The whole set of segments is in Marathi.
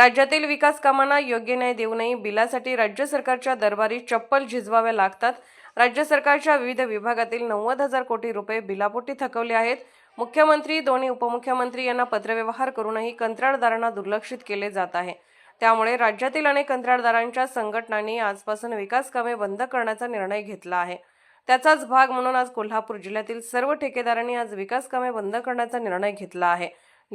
राज्यातील विकास कामांना योग्य न्याय देऊ बिलासाठी राज्य सरकारच्या दरबारी चप्पल झिजवाव्या लागतात. राज्य सरकारच्या विविध विभागातील नव्वद हजार कोटी रुपये बिलापोटी थकवले आहेत. मुख्यमंत्री दोन्ही उपमुख्यमंत्री यांना पत्रव्यवहार करूनही कंत्राटदारांना दुर्लक्षित केले जात आहे. त्यामुळे राज्यातील अनेक कंत्राटदारांच्या संघटनांनी आजपासून विकास कामे बंद करण्याचा निर्णय घेतला आहे. त्याचाच भाग म्हणून आज कोल्हापूर जिल्ह्यातील सर्व ठेकेदारांनी आज विकास कामे बंद करण्याचा निर्णय घेतला आहे.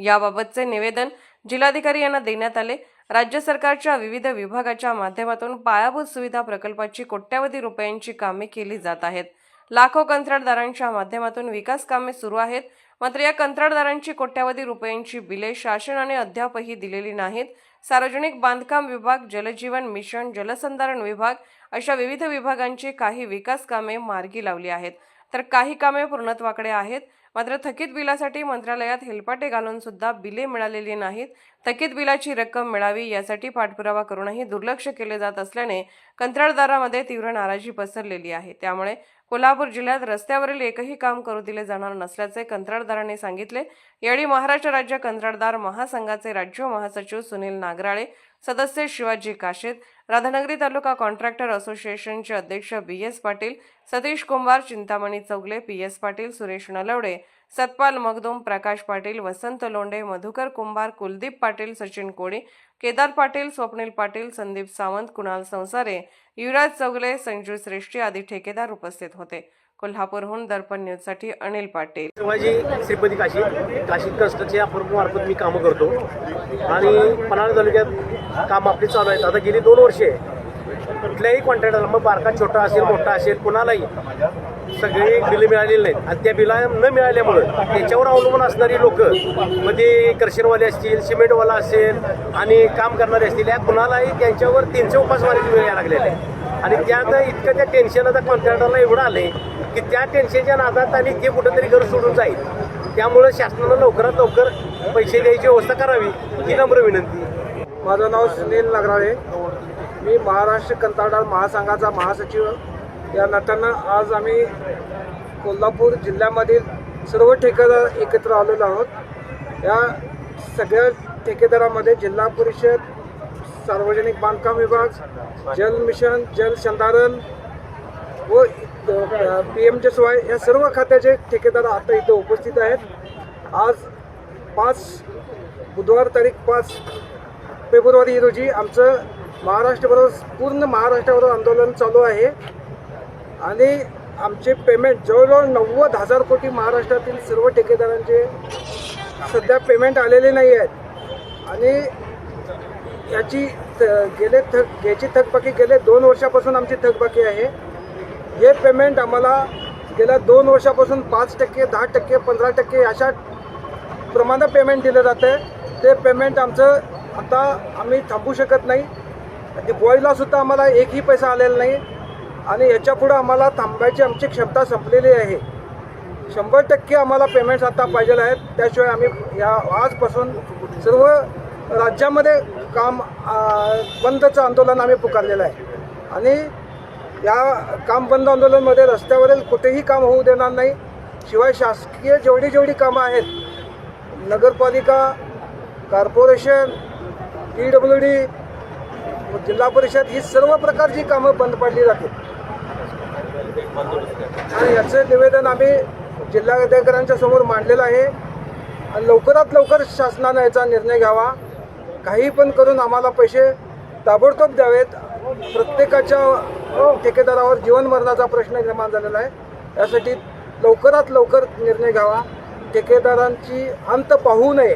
याबाबतचे निवेदन जिल्हाधिकारी यांना देण्यात आले. राज्य सरकारच्या विविध विभागाच्या माध्यमातून पायाभूत सुविधा प्रकल्पाची कोट्यावधी रुपयांची कामे केली जात आहेत. लाखो कंत्राटदारांच्या माध्यमातून विकास कामे सुरू आहेत. मात्र या कंत्राटदारांची कोट्यावधी रुपयांची बिले शासनाने अद्यापही दिलेली नाहीत. सार्वजनिक बांधकाम विभाग जलजीवन मिशन जलसंधारण विभाग अशा विविध विभागांची काही विकास कामे मार्गी लावली आहेत. तर काही कामे पूर्णत्वाकडे आहेत. मात्र थकीत बिलासाठी मंत्रालयात हेलपाटे घालून सुद्धा बिले मिळालेली नाहीत. थकीत बिलाची रक्कम मिळावी यासाठी पाठपुरावा करूनही दुर्लक्ष केले जात असल्याने कंत्राटदारामध्ये तीव्र नाराजी पसरलेली आहे. त्यामुळे कोल्हापूर जिल्ह्यात रस्त्यावरील एकही काम करू दिले जाणार नसल्याचे कंत्राटदारांनी सांगितले. यावेळी महाराष्ट्र राज्य कंत्राटदार महासंघाचे राज्य महासचिव सुनील नागराळे सदस्य शिवाजी काशेत राधानगरी तालुका कॉन्ट्रॅक्टर असोसिएशनचे अध्यक्ष B S Patil Satish Kumbhar Chintamani Chougale P S Patil Suresh Nalawade Satpal Magdum Prakash Patil Vasant Londe Madhukar Kumbhar Kuldeep Patil Sachin Koli Kedar Patil Swapnil Patil Sandeep Sawant Kunal Sansare Yuvraj Chougale Sanju श्रेष्ठी आदी ठेकेदार उपस्थित होते. कोल्हापूरहून दर्पण न्यूजसाठी अनिल पाटील. शिवाजी श्रीपती काशी काशी कन्स्ट्रक्शन या फर्ममार्फत मी कामं करतो. आणि पन्हाळा तालुक्यात काम आपली चालू आहेत. आता गेली दोन वर्षे. कुठल्याही कॉन्ट्रॅक्टरला मग बारका छोटा असेल मोठा असेल कुणालाही सगळी बिलं मिळालेली नाहीत. आणि त्या बिला न मिळाल्यामुळं त्याच्यावर अवलंबून असणारी लोक मग ते कर्शनवाले असतील सिमेंटवाला असेल आणि काम करणारे असतील या कुणालाही त्यांच्यावर त्यांचे उपासमारीची वेळ यायला लागलेली आहे. आणि त्यात इतकं त्या टेन्शन आता कॉन्ट्रॅक्टरला एवढं आलंय की त्या टेन्शनच्या नादात आणि ते कुठंतरी घर सोडून जाईल. त्यामुळं शासनानं लवकरात लवकर पैसे द्यायची व्यवस्था करावी ही नम्र विनंती. माझं नाव सुनील नगराळे. मी महाराष्ट्र कंत्राटदार महासंघाचा महासचिव. या नात्यानं आज आम्ही कोल्हापूर जिल्ह्यामधील सर्व ठेकेदार एकत्र आलेलो आहोत. या सगळ्या ठेकेदारामध्ये जिल्हा परिषद सार्वजनिक बांधकाम विभाग जल मिशन जलसंधारण व पी एम वाय या सर्व खात्याचे ठेकेदार आता इथे उपस्थित आहेत. आज पाच बुधवार तारीख पाच फेब्रुवारी रोजी आमचं महाराष्ट्रबरोबर पूर्ण महाराष्ट्राबरोबर आंदोलन चालू आहे. आणि आमचे पेमेंट जवळजवळ नव्वद हजार कोटी महाराष्ट्रातील सर्व ठेकेदारांचे सध्या पेमेंट आलेले नाही आहेत. आणि याची थ- गेले थक याची थकबाकी गेले दोन वर्षापासून आमची थकबाकी आहे. हे पेमेंट आम्हाला गेल्या दोन वर्षापासून पाच टक्के दहा टक्के पंधरा टक्के अशा प्रमाणात पेमेंट दिलं जातं आहे ते पेमेंट आमचं आता आम्ही थांबू शकत नाही. दिवाळीला सुद्धा आम्हाला एकही पैसा आलेला नाही. आणि याच्यापुढं आम्हाला थांबायची आमची क्षमता संपलेली आहे. शंभर टक्के आम्हाला पेमेंट्स आता पाहिजे आहेत. त्याशिवाय आम्ही या आजपासून सर्व राज्यामध्ये काम बंदचं आंदोलन आम्ही पुकारलेलं आहे. आणि या काम बंद आंदोलनमध्ये रस्त्यावरील कुठेही काम होऊ देणार नाही. शिवाय शासकीय जेवढी जेवढी कामं आहेत नगरपालिका कॉर्पोरेशन ई डब्ल्यू डी जिल्हा परिषद ही सर्व प्रकारची कामं बंद पाडली जातात आणि याचं निवेदन आम्ही जिल्हाधिकाऱ्यांच्या समोर मांडलेलं आहे. आणि लवकरात लवकर शासनानं याचा निर्णय घ्यावा. काही पण करून आम्हाला पैसे ताबडतोब द्यावेत. प्रत्येकाच्या ठेकेदारावर जीवन मरणाचा प्रश्न निर्माण झालेला आहे. यासाठी लवकरात लवकर निर्णय घ्यावा. ठेकेदारांची अंत पाहू नये.